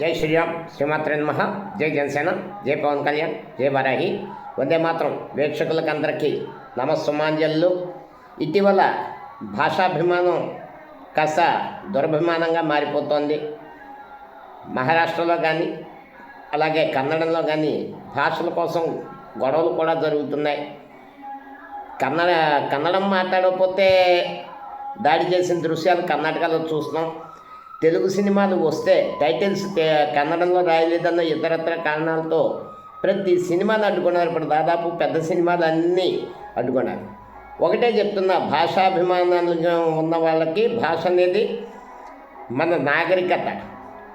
జై శ్రీరామ్ శ్రీమాత్ర నమః. జై జనసేన జై పవన్ కళ్యాణ్ జై వరాహి. వందే మాత్రం వీక్షకులకందరికీ అందరికీ ఇటీవల భాషాభిమానం కాస్త దురభిమానంగా మారిపోతోంది. మహారాష్ట్రలో కానీ అలాగే కన్నడంలో కానీ భాషల కోసం గొడవలు కూడా జరుగుతున్నాయి. కన్నడ కన్నడం మాట్లాడకపోతే దాడి చేసిన దృశ్యాలు కర్ణాటకలో చూస్తున్నాం. తెలుగు సినిమాలు వస్తే టైటిల్స్ కన్నడంలో రాయలేదన్న ఇతరత్ర కారణాలతో ప్రతి సినిమాను అడ్డుకున్నారు. ఇప్పుడు దాదాపు పెద్ద సినిమాలు అన్నీ అడ్డుకున్నారు. ఒకటే చెప్తున్నా భాషాభిమానాలుగా ఉన్న వాళ్ళకి భాష అనేది మన నాగరికత.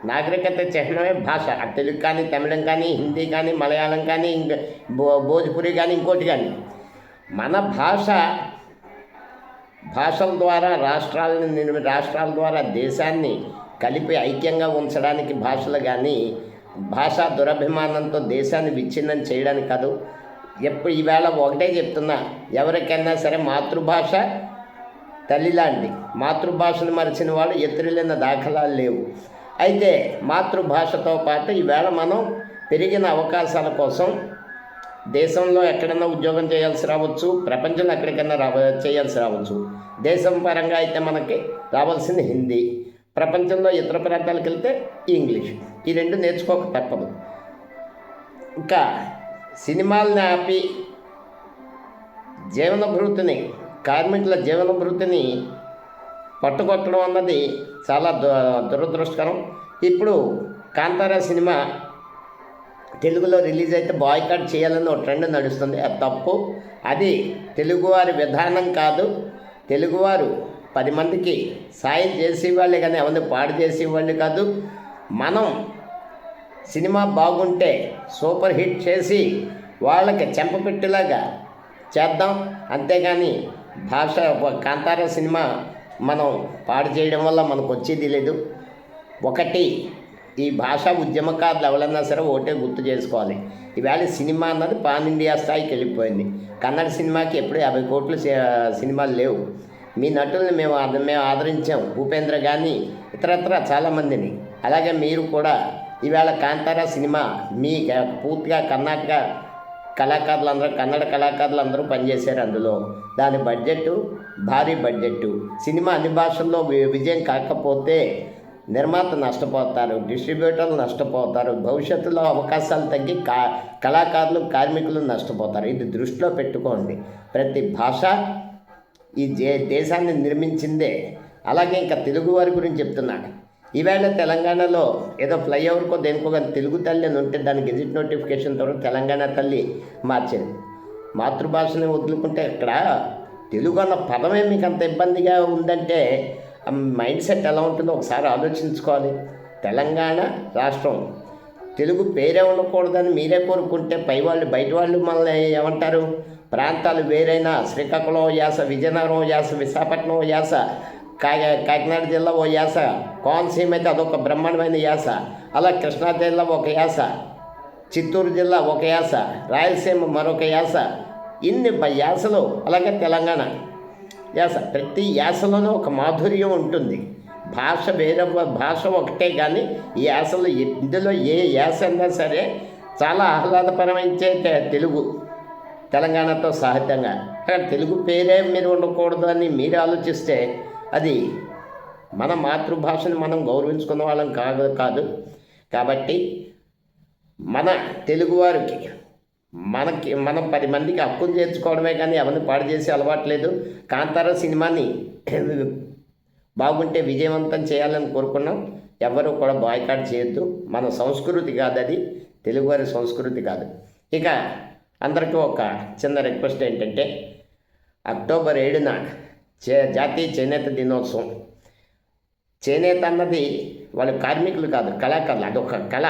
నాగరికత చిహ్నమే భాష. తెలుగు కానీ తమిళం కానీ హిందీ కానీ మలయాళం కానీ ఇంకా భో భోజ్పురి కానీ ఇంకోటి కానీ. మన భాష భాషల ద్వారా రాష్ట్రాలను నిర్మి రాష్ట్రాల ద్వారా దేశాన్ని కలిపి ఐక్యంగా ఉంచడానికి భాషలు కానీ భాషా దురభిమానంతో దేశాన్ని విచ్ఛిన్నం చేయడానికి కాదు. ఎప్పుడు ఈవేళ ఒకటే చెప్తున్నా ఎవరికైనా సరే మాతృభాష తల్లిలాంటి మాతృభాషను మరిచిన వాళ్ళు ఎత్తులేని దాఖలాలు లేవు. అయితే మాతృభాషతో పాటు ఈవేళ మనం పెరిగిన అవకాశాల కోసం దేశంలో ఎక్కడైనా ఉద్యోగం చేయాల్సి రావచ్చు ప్రపంచంలో ఎక్కడికైనా రావ చేయాల్సి రావచ్చు. దేశం పరంగా అయితే మనకి రావాల్సింది హిందీ. ప్రపంచంలో ఇతర ప్రాంతాలకు వెళ్తే ఇంగ్లీష్. ఈ రెండు నేర్చుకోక తప్పదు. ఇంకా సినిమాల్ని ఆపి జీవనభృతిని కార్మికుల జీవనభృతిని పట్టుకొట్టడం అన్నది చాలా దు దురదృష్టకరం. ఇప్పుడు కాంతారా సినిమా తెలుగులో రిలీజ్ అయితే బాయ్కాట్ చేయాలని ఒక ట్రెండ్ నడుస్తుంది. అది తప్పు. అది తెలుగువారి విధానం కాదు. తెలుగువారు పది మందికి సాయం చేసేవాళ్ళే కానీ ఎవరిని పాడు చేసేవాళ్ళు కాదు. మనం సినిమా బాగుంటే సూపర్ హిట్ చేసి వాళ్ళకి చెంపపెట్టేలాగా చేద్దాం. అంతేగాని భాష కాంతార సినిమా మనం పాడు చేయడం వల్ల మనకు వచ్చేది లేదు. ఒకటి ఈ భాషా ఉద్యమకారులు ఎవరన్నా సరే ఒకటే గుర్తు చేసుకోవాలి. ఈవేళ సినిమా అన్నది పాన్ ఇండియా స్థాయికి వెళ్ళిపోయింది. కన్నడ సినిమాకి ఎప్పుడు యాభై కోట్లు సినిమాలు లేవు. మీ నటుల్ని మేము మేము ఆదరించాం. భూపేంద్ర కానీ ఇతరత్ర చాలామందిని అలాగే మీరు కూడా ఈవేళ కాంతారా సినిమా మీ పూర్తిగా కర్ణాటక కళాకారులు అందరూ కన్నడ కళాకారులు అందరూ పనిచేశారు అందులో. దాని బడ్జెట్ భారీ బడ్జెట్ సినిమా అన్ని భాషల్లో వి- విజయం కాకపోతే నిర్మాత నష్టపోతారు డిస్ట్రిబ్యూటర్లు నష్టపోతారు భవిష్యత్తులో అవకాశాలు తగ్గి కా కళాకారులు కార్మికులు నష్టపోతారు. ఇది దృష్టిలో పెట్టుకోండి. ప్రతి భాష ఈ దే దేశాన్ని నిర్మించిందే. అలాగే ఇంకా తెలుగు వారి గురించి చెప్తున్నాను ఈవేళ తెలంగాణలో ఏదో ఫ్లైఓవర్కో దేనికో కానీ తెలుగు తల్లి అని ఉంటే దాని గెజిట్ నోటిఫికేషన్ ద్వారా తెలంగాణ తల్లి మార్చింది మాతృభాషని వదులుకుంటే ఇక్కడ తెలుగు అన్న పదమే మీకు అంత ఇబ్బందిగా ఉందంటే మైండ్ సెట్ ఎలా ఉంటుందో ఒకసారి ఆలోచించుకోవాలి. తెలంగాణ రాష్ట్రం. తెలుగు పేరే ఉండకూడదని మీరే కోరుకుంటే పై వాళ్ళు బయట వాళ్ళు మనల్ని ఏమంటారు? ప్రాంతాలు వేరైనా శ్రీకాకుళం ఓ యాస విజయనగరం యాస విశాఖపట్నం ఓ యాస కా కాకినాడ జిల్లా ఓ యాస కోనసీమ అయితే అదొక బ్రహ్మాండమైన యాస అలా కృష్ణా జిల్లా ఒక యాస చిత్తూరు జిల్లా ఒక యాస రాయలసీమ మరొక యాస ఇన్ని యాసలు అలాగే తెలంగాణ. యాస ప్రతి యాసలోనూ ఒక మాధుర్యం ఉంటుంది. భాష వేరే భాష ఒకటే కానీ ఈ యాసలు ఇందులో ఏ యాస అన్నా సరే చాలా ఆహ్లాదపరమైంచే తెలుగు. తెలంగాణతో సాహిత్యంగా. అక్కడ తెలుగు పేరే మీరు ఉండకూడదు అని మీరు ఆలోచిస్తే అది మన మాతృభాషను మనం గౌరవించుకున్న వాళ్ళం కాదు కాదు. కాబట్టి మన తెలుగువారికి మనకి మనం పది మందికి హక్కులు చేర్చుకోవడమే కానీ ఎవరిని పాడు చేసే అలవాటు లేదు. కాంతార సినిమాని బాగుంటే విజయవంతం చేయాలని కోరుకున్నాం. ఎవరు కూడా బాయ్కాట్ చేయొద్దు. మన సంస్కృతి కాదు అది. తెలుగువారి సంస్కృతి కాదు. ఇక అందరికీ ఒక చిన్న రిక్వెస్ట్ ఏంటంటే అక్టోబర్ ఏడున చే జాతీయ చేనేత దినోత్సవం. చేనేత అన్నది వాళ్ళు కార్మికులు కాదు కళాకారులు. అదొక కళ.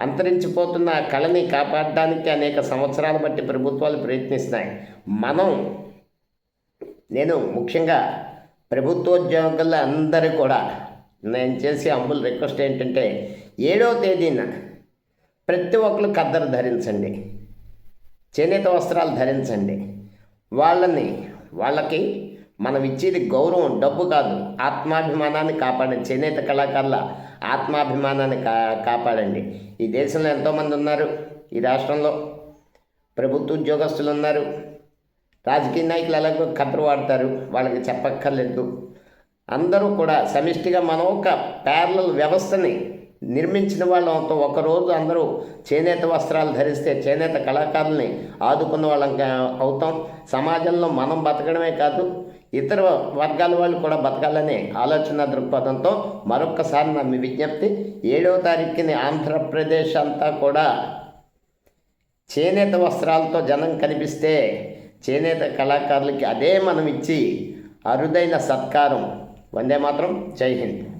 అంతరించిపోతున్న ఆ కళని కాపాడడానికి అనేక సంవత్సరాలు బట్టి ప్రభుత్వాలు ప్రయత్నిస్తున్నాయి. మనం నేను ముఖ్యంగా ప్రభుత్వోద్యోగుల అందరూ కూడా నేను చేసే అంబుల్ రిక్వెస్ట్ ఏంటంటే ఏడవ తేదీన ప్రతి ఒక్కరు కద్దరు ధరించండి. చేనేత వస్త్రాలు ధరించండి. వాళ్ళని వాళ్ళకి మనం ఇచ్చేది గౌరవం డబ్బు కాదు ఆత్మాభిమానాన్ని కాపాడే చేనేత కళాకారుల ఆత్మాభిమానాన్ని కా కాపాడండి. ఈ దేశంలో ఎంతోమంది ఉన్నారు ఈ రాష్ట్రంలో ప్రభుత్వ ఉద్యోగస్తులు ఉన్నారు. రాజకీయ నాయకులు ఎలాగో కథలు వాడతారు వాళ్ళకి చెప్పక్కర్లేదు. అందరూ కూడా సమిష్టిగా మనం ఒక ప్యారల వ్యవస్థని నిర్మించిన వాళ్ళంతో ఒకరోజు అందరూ చేనేత వస్త్రాలు ధరిస్తే చేనేత కళాకారుల్ని ఆదుకున్న వాళ్ళం కా- అవుతాం. సమాజంలో మనం బతకడమే కాదు ఇతర వర్గాల వాళ్ళు కూడా బతకాలనే ఆలోచన దృక్పథంతో మరొక్కసారి నా మీ విజ్ఞప్తి ఏడవ తారీఖుని ఆంధ్రప్రదేశ్ అంతా కూడా చేనేత వస్త్రాలతో జనం కనిపిస్తే చేనేత కళాకారులకి అదే మనం ఇచ్చి అరుదైన సత్కారం. వందే మాత్రం. జై హింద్.